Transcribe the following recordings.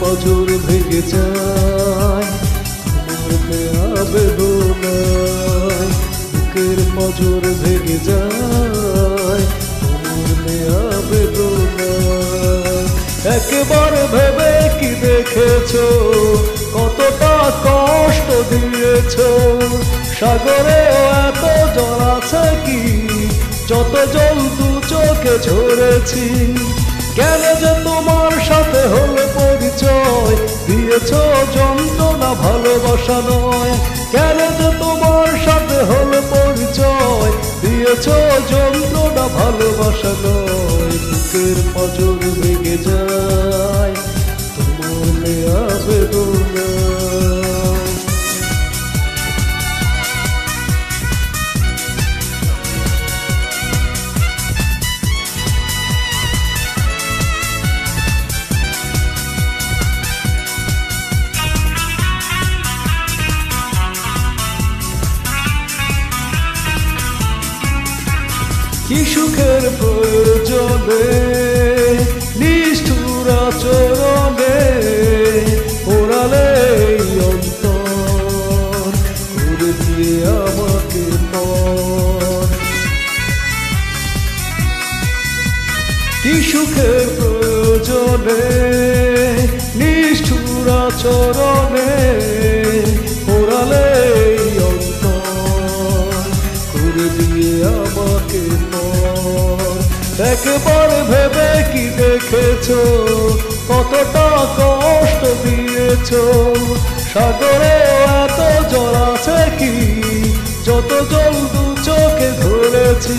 পাজর ভেঙে যায়। পাজর ভেঙে যায়। একবার ভেবে কি দেখেছ? কতটা কষ্ট দিয়েছ? সাগরে এত জল আছে কি? যত জল দু চোখে ঝরেছি, কেন যে তোমার পরিচয় দিয়েছ যন্ত্রণা, ভালোবাসা নয়। কেন যে তোমার সাথে হলো পরিচয়। দিয়েছ যন্ত্রণা, ভালোবাসা নয়। বুকের পজর ভেঙে যায়। তোমার নেয়া কি সুখের প্রয়োজনে, নিষ্ঠুর আচরণে ওরালে অন্তর করে দিয়ে আমাকে কি সুখের প্রয়োজনে, নিষ্ঠুর আচরণে দেখেছ কতটা কষ্ট দিয়েছ। সাগরে এত জল আছে কি? যত জল দু চোখে ধরেছি।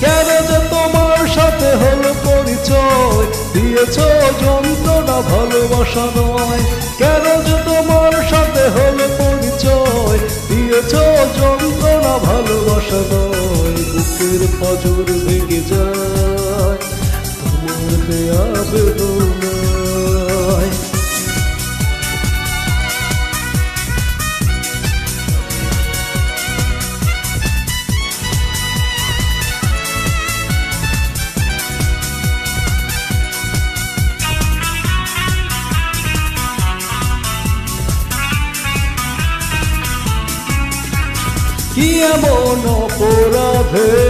কেন যে তোমার সাথে হলো পরিচয়? দিয়েছ যন্ত্রণা, ভালোবাসা নয়। কেন যে তোমার সাথে হলো পরিচয়? দিয়েছ যন্ত্রণা, ভালোবাসা নয়। বুকের পজর ভেঙে যায়। বেদনায় কি এমন অপরাধে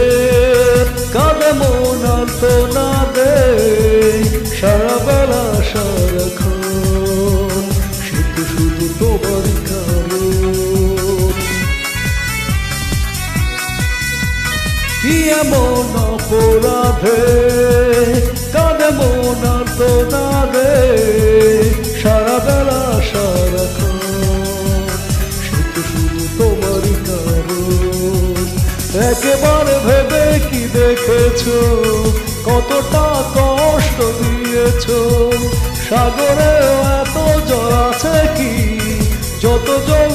কি অপরাধে তো না দে সারা বেলা সারাক্ষণ সে তো শুধু তোমারই কারণ। একেবারে ভেবে কি দেখেছ? কতটা কষ্ট দিয়েছ? সাগরে এত জল আছে কি? যত জল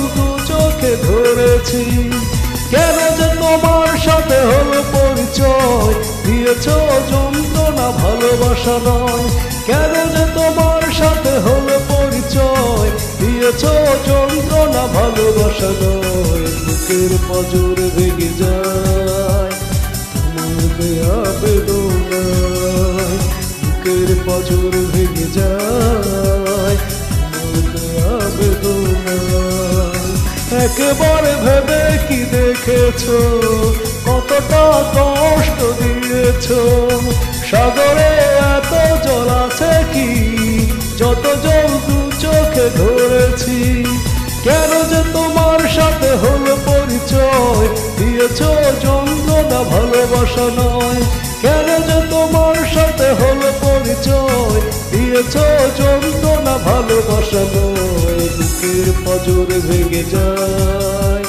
চোখে ধরেছি, কেন যে তোমার সাথে হলো পরিচয়। দিয়েছ যন্ত্রণা, ভালোবাসা নয়। কেন যে তোমার সাথে হলো পরিচয়? দিয়েছ যন্ত্রণা, ভালোবাসা নয়। বুকের পজর ভেঙে যায়। তোমার দেয়া বুকের পজর ভেঙে যায়। তোমার দেয়া একবার ভেবে কি দেখেছ? কতটা কষ্ট দিয়েছ? সাগরে এত জল আছে কি? যত জল দু চোখে ধরেছি। কেন যে তোমার সাথে হলো পরিচয়? দিয়েছ যন্ত্রণা, ভালোবাসা নয়। কেন যে তোমার সাথে হলো পরিচয়? দিয়েছ যন্ত্রণা, ভালোবাসা নয়। বুকের পজর ভেঙে যায়।